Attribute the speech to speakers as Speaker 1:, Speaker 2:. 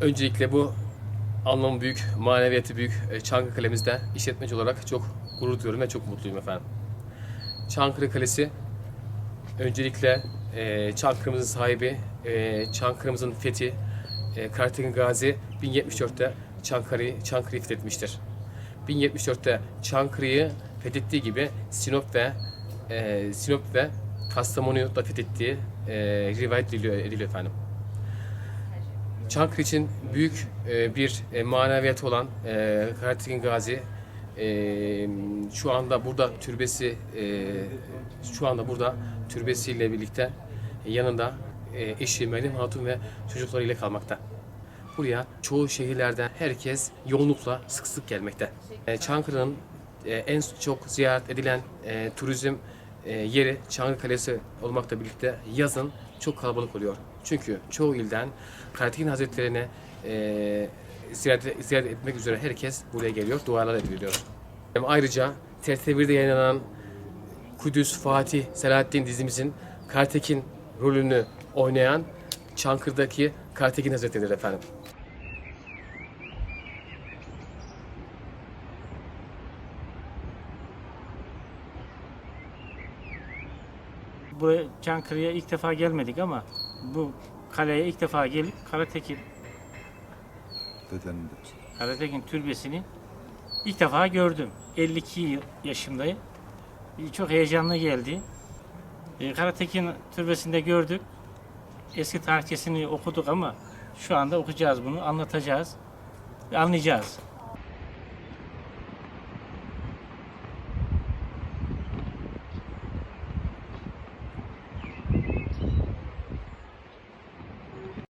Speaker 1: Öncelikle bu anlamı büyük, maneviyatı büyük e, Çankırı işletmeci olarak çok gurur duyuyorum ve çok mutluyum efendim. Çankırı Kalesi öncelikle e, Çankırı'mızın sahibi, e, Çankırı'mızın fethi, e, Kartekin Gazi 1074'te Çankırı'yı Çankırı'yı fethetmiştir. 1074'te Çankırı'yı fethettiği gibi Sinop ve e, Sinop ve Kastamonu'yu da fethettiği e, rivayet ediliyor, ediliyor efendim. Çankırı için büyük e, bir e, maneviyatı olan e, Kartekin Gazi e, şu anda burada türbesi e, şu anda burada türbesiyle birlikte yanında e, eşi Meryem Hatun ve çocuklarıyla kalmakta. Buraya çoğu şehirlerden herkes yoğunlukla sık sık gelmekte. E, Çankırı'nın e, en çok ziyaret edilen e, turizm yeri Çankırı Kalesi olmakla birlikte yazın çok kalabalık oluyor. Çünkü çoğu ilden Kartekin Hazretlerine e, ziyaret, ziyaret etmek üzere herkes buraya geliyor, dualar ediliyor. Ayrıca TRT1'de yayınlanan Kudüs Fatih Selahaddin dizimizin Kartekin rolünü oynayan Çankırı'daki Kartekin Hazretleri'dir efendim.
Speaker 2: Buraya Çankırı'ya ilk defa gelmedik ama bu kaleye ilk defa gelip Karatekin,
Speaker 3: Dedenin de.
Speaker 2: Karatekin türbesini ilk defa gördüm. 52 yıl yaşındayım. Çok heyecanlı geldi. E, Karatekin türbesinde gördük. Eski tarihçesini okuduk ama şu anda okuyacağız bunu, anlatacağız ve anlayacağız.